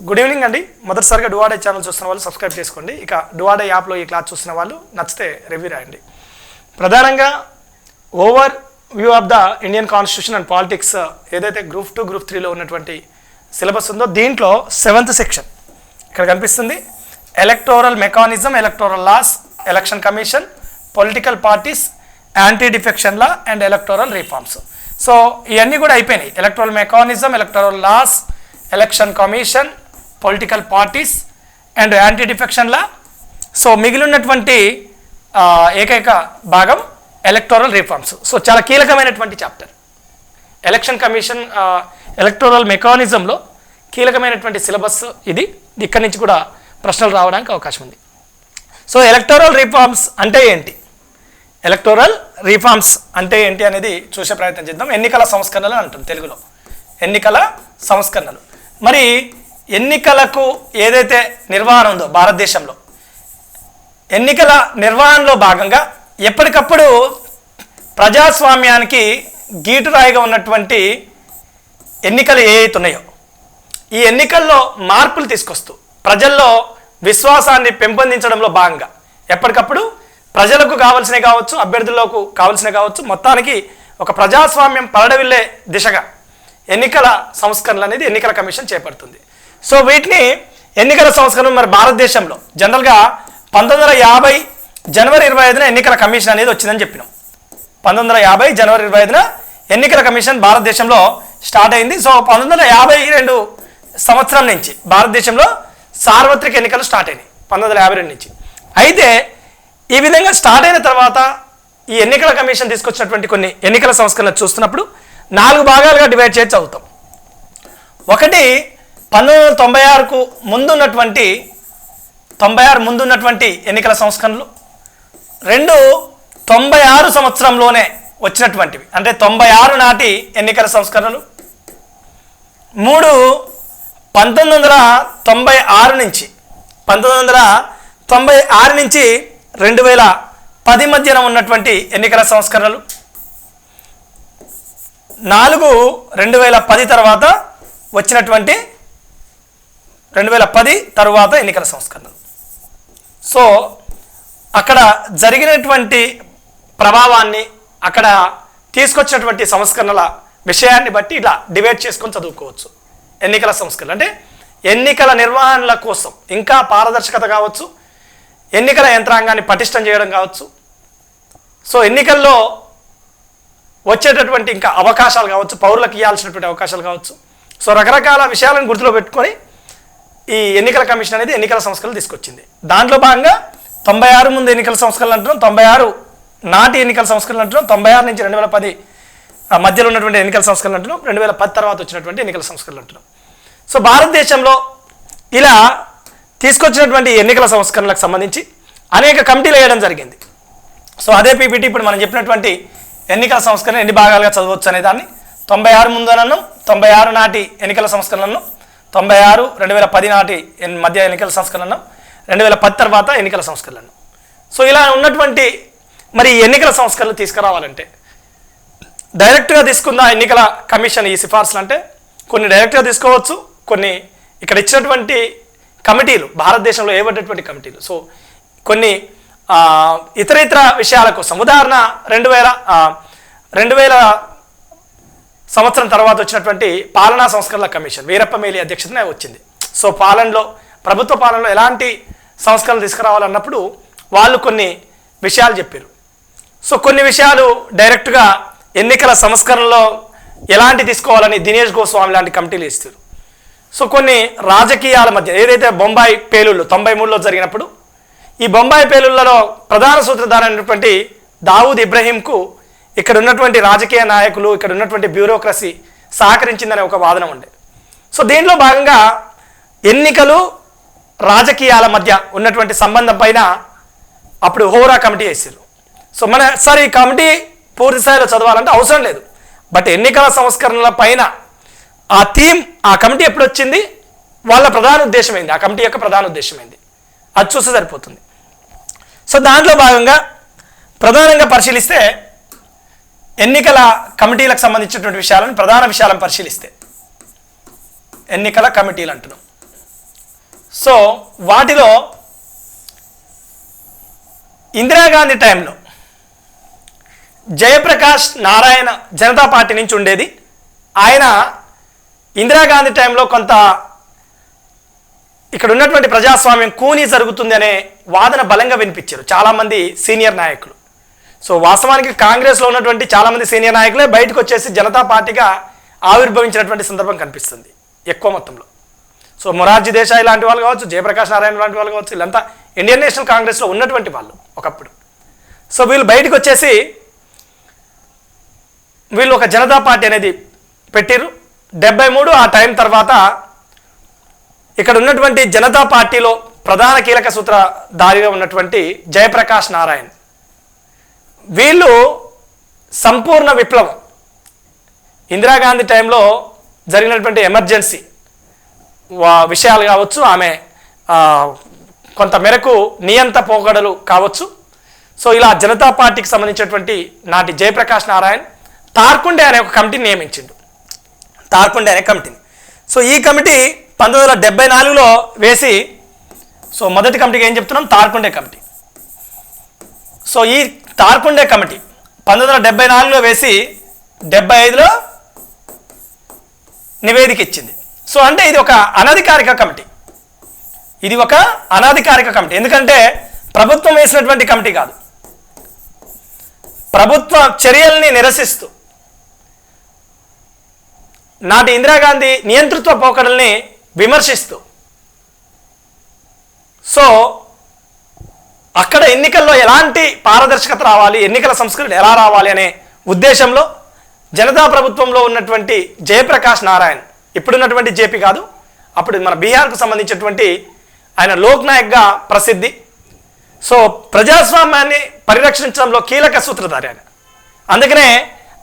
Good evening అండి. మొదటిసారిగా డువాడే channel చూస్తున్న వాళ్ళు సబ్స్క్రైబ్ చేసుకోండి. ఇక డువాడే యాప్లో ఈ క్లాస్ చూస్తున్న వాళ్ళు నచ్చితే రివ్యూ రాయండి. ప్రధానంగా overview of the Indian constitution and politics ఏదైతే గ్రూప్ టూ గ్రూప్ త్రీలో ఉన్నటువంటి సిలబస్ ఉందో దీంట్లో సెవెంత్ సెక్షన్ ఇక్కడ కనిపిస్తుంది. Electoral mechanism electoral laws election commission political parties anti defection law and electoral reforms so ఇవన్నీ కూడా అయిపోయినాయి. Electoral mechanism electoral laws election commission political parties and anti defection law so మిగిలినటువంటి ఏకైక భాగం ఎలక్టోరల్ రిఫార్మ్స్ సో చాలా కీలకమైనటువంటి chapter election commission electoral మెకానిజంలో కీలకమైనటువంటి సిలబస్ ఇది. ఇక్కడి నుంచి కూడా ప్రశ్నలు రావడానికి అవకాశం ఉంది. సో ఎలక్టోరల్ రిఫార్మ్స్ అంటే ఏంటి? ఎలక్టోరల్ రిఫార్మ్స్ అంటే ఏంటి అనేది చూసే ప్రయత్నం చేద్దాం. ఎన్నికల సంస్కరణలు అంటాం తెలుగులో. ఎన్నికల సంస్కరణలు. మరి ఎన్నికలకు ఏదైతే నిర్వహణ ఉందో భారతదేశంలో ఎన్నికల నిర్వహణలో భాగంగా ఎప్పటికప్పుడు ప్రజాస్వామ్యానికి గీటురాయిగా ఉన్నటువంటి ఎన్నికలు ఏవైతే ఉన్నాయో ఈ ఎన్నికల్లో మార్పులు తీసుకొస్తూ ప్రజల్లో విశ్వాసాన్ని పెంపొందించడంలో భాగంగా ఎప్పటికప్పుడు ప్రజలకు కావాల్సినవి కావచ్చు అభ్యర్థులకు కావాల్సినవి కావచ్చు మొత్తానికి ఒక ప్రజాస్వామ్యం పరడవిల్లే దిశగా ఎన్నికల సంస్కరణలు అనేది ఎన్నికల కమిషన్ చేపడుతుంది. సో వీటిని ఎన్నికల సంస్కరణ మరి భారతదేశంలో. జనరల్గా పంతొమ్మిది వందల యాభై జనవరి ఇరవై ఐదున ఎన్నికల కమిషన్ అనేది వచ్చిందని చెప్పినాం. పంతొమ్మిది వందల యాభై జనవరి ఇరవై ఐదున ఎన్నికల కమిషన్ భారతదేశంలో స్టార్ట్ అయింది. సో పంతొమ్మిది వందల యాభై రెండు సంవత్సరం నుంచి భారతదేశంలో సార్వత్రిక ఎన్నికలు స్టార్ట్ అయినాయి. పంతొమ్మిది వందల యాభై రెండు నుంచి. అయితే ఈ విధంగా స్టార్ట్ అయిన తర్వాత ఈ ఎన్నికల కమిషన్ తీసుకొచ్చినటువంటి కొన్ని ఎన్నికల సంస్కరణలు చూస్తున్నప్పుడు నాలుగు భాగాలుగా డివైడ్ చేసి చదువుతాం. ఒకటి పంతొమ్మిది వందల తొంభై ఆరుకు ముందున్నటువంటి తొంభై ఆరు ముందున్నటువంటి ఎన్నికల సంస్కరణలు రెండు తొంభై ఆరు సంవత్సరంలోనే వచ్చినటువంటివి. అంటే తొంభై ఆరు నాటి ఎన్నికల సంస్కరణలు మూడు పంతొమ్మిది వందల తొంభై ఆరు నుంచి పంతొమ్మిది వందల తొంభై ఆరు నుంచి రెండు వేల పది మధ్యన ఉన్నటువంటి ఎన్నికల సంస్కరణలు నాలుగు రెండు వేల పది తర్వాత వచ్చినటువంటి రెండు వేల పది తరువాత ఎన్నికల సంస్కరణలు సో అక్కడ జరిగినటువంటి ప్రభావాన్ని అక్కడ తీసుకొచ్చినటువంటి సంస్కరణల విషయాన్ని బట్టి ఇలా డివైడ్ చేసుకొని చదువుకోవచ్చు. ఎన్నికల సంస్కరణ. అంటే ఎన్నికల నిర్వహణల కోసం ఇంకా పారదర్శకత కావచ్చు ఎన్నికల యంత్రాంగాన్ని పటిష్టం చేయడం కావచ్చు. సో ఎన్నికల్లో వచ్చేటటువంటి ఇంకా అవకాశాలు కావచ్చు పౌరులకు ఇవ్వాల్సినటువంటి అవకాశాలు కావచ్చు. సో రకరకాల విషయాలను గుర్తులో పెట్టుకొని ఈ ఎన్నికల కమిషన్ అనేది ఎన్నికల సంస్కరణలు తీసుకొచ్చింది. దాంట్లో భాగంగా తొంభై ఆరు ముందు ఎన్నికల సంస్కరణలు అంటున్నాం తొంభై ఆరు నాటి ఎన్నికల సంస్కరణలు అంటున్నాం తొంభై ఆరు నుంచి రెండు వేల పది మధ్యలో ఉన్నటువంటి ఎన్నికల సంస్కరణలు అంటున్నాం రెండు వేల పది తర్వాత వచ్చినటువంటి ఎన్నికల సంస్కరణలు అంటున్నాం. సో భారతదేశంలో ఇలా తీసుకొచ్చినటువంటి ఎన్నికల సంస్కరణలకు సంబంధించి అనేక కమిటీలు వేయడం జరిగింది. సో అదే పీపీటీ ఇప్పుడు మనం చెప్పినటువంటి ఎన్నికల సంస్కరణ ఎన్ని భాగాలుగా చదవచ్చు అనే దాన్ని తొంభై ఆరు ముందనను తొంభై ఆరు నాటి ఎన్నికల సంస్కరణలను తొంభై ఆరు రెండు వేల పది నాటి ఎన్- మధ్య ఎన్నికల సంస్కరణను రెండు వేల పది తర్వాత ఎన్నికల సంస్కరణను. సో ఇలా ఉన్నటువంటి మరి ఈ ఎన్నికల సంస్కరణలు తీసుకురావాలంటే డైరెక్ట్గా తీసుకున్న ఎన్నికల కమిషన్ ఈ సిఫార్సులు అంటే కొన్ని డైరెక్ట్గా తీసుకోవచ్చు కొన్ని ఇక్కడ ఇచ్చినటువంటి కమిటీలు భారతదేశంలో ఏవడ్డటువంటి కమిటీలు. సో కొన్ని ఇతర ఇతర విషయాల కోసం. ఉదాహరణ రెండు వేల రెండు వేల సంవత్సరం తర్వాత వచ్చినటువంటి పాలనా సంస్కరణల కమిషన్ వీరప్ప మేలి అధ్యక్షతన వచ్చింది. సో పాలనలో ప్రభుత్వ పాలనలో ఎలాంటి సంస్కరణలు తీసుకురావాలన్నప్పుడు వాళ్ళు కొన్ని విషయాలు చెప్పారు. సో కొన్ని విషయాలు డైరెక్ట్గా ఎన్నికల సంస్కరణలో ఎలాంటి తీసుకోవాలని దినేష్ గోస్వామి లాంటి కమిటీలు ఇస్తారు. సో కొన్ని రాజకీయాల మధ్య ఏదైతే బొంబాయి పేలుళ్ళు తొంభై మూడులో జరిగినప్పుడు ఈ బొంబాయి పేలుళ్ళలో ప్రధాన సూత్రధారైనటువంటి దావూద్ ఇబ్రహీంకు ఇక్కడ ఉన్నటువంటి రాజకీయ నాయకులు ఇక్కడ ఉన్నటువంటి బ్యూరోక్రసీ సహకరించిందనే ఒక వాదన ఉండే సో దీనిలో భాగంగా ఎన్నికలు రాజకీయాల మధ్య ఉన్నటువంటి సంబంధం పైన అప్పుడు హోరా కమిటీ వేసారు సో మన సార్ ఈ కమిటీ పూర్తి స్థాయిలో చదవాలంటే అవసరం లేదు. బట్ ఎన్నికల సంస్కరణల పైన ఆ థీమ్ ఆ కమిటీ ఎప్పుడు వచ్చింది? వాళ్ళ ప్రధాన ఉద్దేశం ఏంది ఆ కమిటీ యొక్క ప్రధాన ఉద్దేశం ఏంది అది చూస్తే సరిపోతుంది. సో దాంట్లో భాగంగా ప్రధానంగా పరిశీలిస్తే ఎన్నికల కమిటీలకు సంబంధించినటువంటి విషయాలను ప్రధాన విషయాలను పరిశీలిస్తే. ఎన్నికల కమిటీలు అంటున్నాం. సో వాటిలో ఇందిరాగాంధీ టైంలో జయప్రకాష్ నారాయణ జనతా పార్టీ నుంచి ఉండేది. ఆయన ఇందిరాగాంధీ టైంలో కొంత ఇక్కడ ఉన్నటువంటి ప్రజాస్వామ్యం కూనీ జరుగుతుంది అనే వాదన బలంగా వినిపించారు. చాలామంది సీనియర్ నాయకులు. సో వాస్తవానికి కాంగ్రెస్లో ఉన్నటువంటి చాలామంది సీనియర్ నాయకులే బయటకు వచ్చేసి జనతా పార్టీగా ఆవిర్భవించినటువంటి సందర్భం కనిపిస్తుంది ఎక్కువ మొత్తంలో. సో మొరార్జీ దేశాయ్ లాంటి వాళ్ళు కావచ్చు జయప్రకాష్ నారాయణ లాంటి వాళ్ళు కావచ్చు వీళ్ళంతా ఇండియన్ నేషనల్ కాంగ్రెస్లో ఉన్నటువంటి వాళ్ళు ఒకప్పుడు. సో వీళ్ళు బయటకు వచ్చేసి వీళ్ళు ఒక జనతా పార్టీ అనేది పెట్టారు డెబ్బై మూడు ఆ టైం తర్వాత ఇక్కడ ఉన్నటువంటి జనతా పార్టీలో ప్రధాన కీలక సూత్రధారిగా ఉన్నటువంటి జయప్రకాష్ నారాయణ్. వీళ్ళు సంపూర్ణ విప్లవం. ఇందిరాగాంధీ టైంలో జరిగినటువంటి ఎమర్జెన్సీ విషయాలు కావచ్చు ఆమె కొంత మేరకు నియంత పోగడలు కావచ్చు. సో ఇలా జనతా పార్టీకి సంబంధించినటువంటి నాటి జయప్రకాష్ నారాయణ్ తార్కుండే అనే ఒక కమిటీని నియమించిండు. తార్కుండే అనే కమిటీని. సో ఈ కమిటీ పంతొమ్మిది వందల డెబ్బై నాలుగులో వేసి సో మొదటి కమిటీకి ఏం చెప్తున్నాం? తార్కుండే కమిటీ. సో ఈ తార్కుండే కమిటీ. పంతొమ్మిది వందల డెబ్బై నాలుగులో వేసి డెబ్బై ఐదులో నివేదిక ఇచ్చింది. సో అంటే ఇది ఒక అనధికారిక కమిటీ. ఇది ఒక అనధికారిక కమిటీ. ఎందుకంటే ప్రభుత్వం వేసినటువంటి కమిటీ కాదు. ప్రభుత్వ చర్యల్ని నిరసిస్తూ నాటి ఇందిరాగాంధీ నియంతృత్వ పోకడల్ని విమర్శిస్తూ సో అక్కడ ఎన్నికల్లో ఎలాంటి పారదర్శకత రావాలి ఎన్నికల సంస్కృతి ఎలా రావాలి అనే ఉద్దేశంలో జనతా ప్రభుత్వంలో ఉన్నటువంటి జయప్రకాష్ నారాయణ్ ఇప్పుడున్నటువంటి జేపీ కాదు అప్పుడు మన బీహార్కు సంబంధించినటువంటి ఆయన లోక్ నాయక్గా ప్రసిద్ధి. సో ప్రజాస్వామ్యాన్ని పరిరక్షించడంలో కీలక సూత్రధారి ఆయన. అందుకనే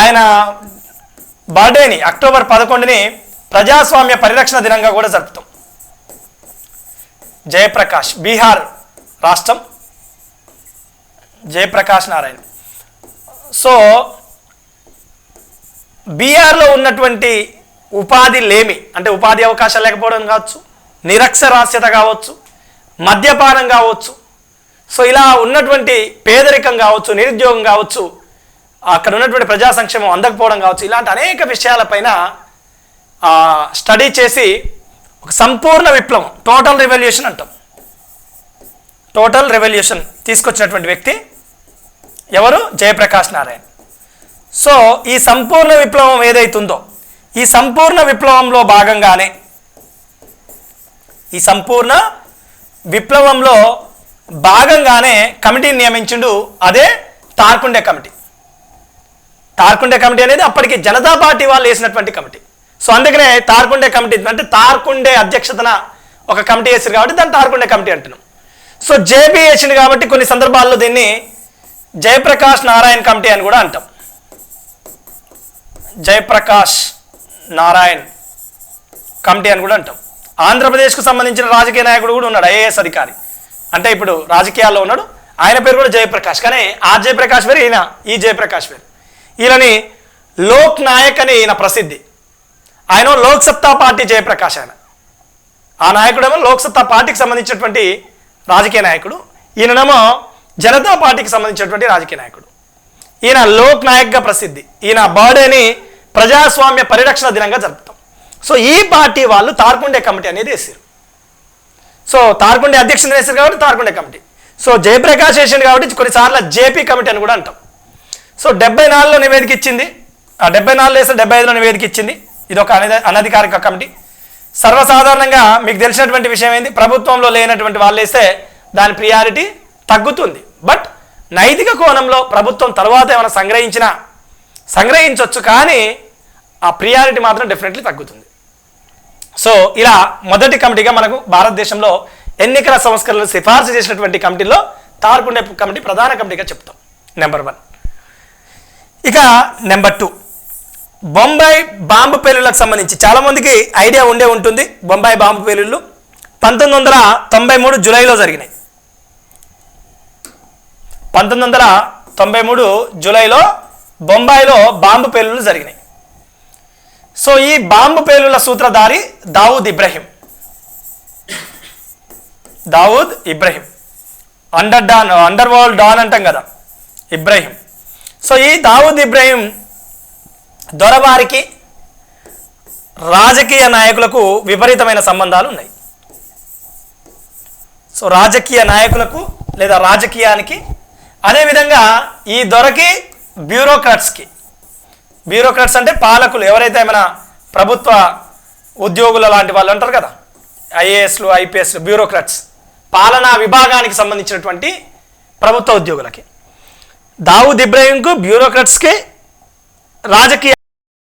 ఆయన బర్త్డేని అక్టోబర్ పదకొండుని ప్రజాస్వామ్య పరిరక్షణ దినంగా కూడా జరుపుతాం. జయప్రకాష్ బీహార్ రాష్ట్రం. జయప్రకాష్ నారాయణ. సో బీఆర్లో ఉన్నటువంటి ఉపాధి లేమి అంటే ఉపాధి అవకాశాలు లేకపోవడం కావచ్చు నిరక్షరాస్యత కావచ్చు మద్యపానం కావచ్చు సో ఇలా ఉన్నటువంటి పేదరికం కావచ్చు నిరుద్యోగం కావచ్చు అక్కడ ఉన్నటువంటి ప్రజా సంక్షేమం అందకపోవడం కావచ్చు ఇలాంటి అనేక విషయాలపైన స్టడీ చేసి ఒక సంపూర్ణ విప్లవం టోటల్ రెవల్యూషన్ అంటాం. టోటల్ రెవల్యూషన్ తీసుకొచ్చినటువంటి వ్యక్తి ఎవరు? జయప్రకాష్ నారాయణ్. సో ఈ సంపూర్ణ విప్లవం ఏదైతుందో ఈ సంపూర్ణ విప్లవంలో భాగంగానే ఈ సంపూర్ణ విప్లవంలో భాగంగానే కమిటీని నియమించిండు అదే తార్కుండే కమిటీ. తార్కుండే కమిటీ అనేది అప్పటికి జనతా పార్టీ వాళ్ళు వేసినటువంటి కమిటీ. సో అందుకనే తార్కుండే కమిటీ అంటే తార్కుండే అధ్యక్షతన ఒక కమిటీ వేసారు కాబట్టి దాన్ని తార్కుండే కమిటీ అంటున్నాం. సో జేబీ వేసింది కాబట్టి కొన్ని సందర్భాల్లో దీన్ని జయప్రకాష్ నారాయణ్ కమిటీ అని కూడా అంటాం. జయప్రకాష్ నారాయణ్ కమిటీ అని కూడా అంటాం. ఆంధ్రప్రదేశ్కు సంబంధించిన రాజకీయ నాయకుడు కూడా ఉన్నాడు ఐఏఎస్ అధికారి. అంటే ఇప్పుడు రాజకీయాల్లో ఉన్నాడు. ఆయన పేరు కూడా జయప్రకాష్ కానీ ఆ జయప్రకాష్ వేరు ఈయన ఈ జయప్రకాష్ వేరు. ఈయనని లోక్ నాయక్ అని ఈయన ప్రసిద్ధి. ఆయన లోక్ సత్తా పార్టీ జయప్రకాష్ ఆయన. ఆ నాయకుడేమో లోక్ సత్తా పార్టీకి సంబంధించినటువంటి రాజకీయ నాయకుడు. ఈయననేమో జనతా పార్టీకి సంబంధించినటువంటి రాజకీయ నాయకుడు. ఈయన లోక్ నాయక్గా ప్రసిద్ధి. ఈయన బర్త్డేని ప్రజాస్వామ్య పరిరక్షణ దినంగా జరుపుతాం. సో ఈ పార్టీ వాళ్ళు తార్కుండే కమిటీ అనేది వేసారు. సో తార్కుండే అధ్యక్షుడు వేసారు కాబట్టి తార్కుండే కమిటీ. సో జయప్రకాష్ వేసిండు కాబట్టి కొన్నిసార్లు జేపీ కమిటీ అని కూడా అంటాం. సో డెబ్బై నాలుగులో నివేదిక ఇచ్చింది. ఆ డెబ్బై నాలుగు వేస్తే డెబ్బై ఐదులో నివేదిక ఇచ్చింది. ఇది ఒక అనధికారిక కమిటీ. సర్వసాధారణంగా మీకు తెలిసినటువంటి విషయం ఏంది? ప్రభుత్వంలో లేనటువంటి వాళ్ళు వేస్తే దాని ప్రియారిటీ తగ్గుతుంది. బట్ నైతిక కోణంలో ప్రభుత్వం తర్వాత ఏమైనా సంగ్రహించినా సంగ్రహించవచ్చు కానీ ఆ ప్రియారిటీ మాత్రం డెఫినెట్లీ తగ్గుతుంది. సో ఇలా మొదటి కమిటీగా మనకు భారతదేశంలో ఎన్నికల సంస్కరణలు సిఫార్సు చేసినటువంటి కమిటీలో తార్కుండే కమిటీ ప్రధాన కమిటీగా చెప్తాం. నెంబర్ వన్ ఇక నెంబర్ టూ బొంబాయి బాంబు పేలుళ్ళకు సంబంధించి చాలామందికి ఐడియా ఉండే ఉంటుంది. బొంబాయి బాంబు పేలుళ్ళు పంతొమ్మిది వందల తొంభై మూడు జూలైలో జరిగినాయి. పంతొమ్మిది వందల తొంభై మూడు జూలైలో బొంబాయిలో బాంబు పేలుళ్ళు జరిగినాయి. సో ఈ బాంబు పేలుల సూత్రధారి Dawood Ibrahim. Dawood Ibrahim. Under don under world don అంటాం కదా ఇబ్రహీం. సో ఈ దావూద్ ఇబ్రహీం దొరవారికి రాజకీయ నాయకులకు విపరీతమైన సంబంధాలు ఉన్నాయి. సో రాజకీయ నాయకులకు లేదా రాజకీయానికి అదేవిధంగా ఈ దొరకి బ్యూరోక్రాట్స్కి. బ్యూరోక్రాట్స్ అంటే పాలకులు ఎవరైతే మన ప్రభుత్వ ఉద్యోగుల లాంటి వాళ్ళు అంటారు కదా ఐఏఎస్లు ఐపీఎస్లు బ్యూరోక్రాట్స్ పాలనా విభాగానికి సంబంధించినటువంటి ప్రభుత్వ ఉద్యోగులకి. దావుద్ ఇబ్రాహీంకు బ్యూరోక్రాట్స్కి రాజకీయ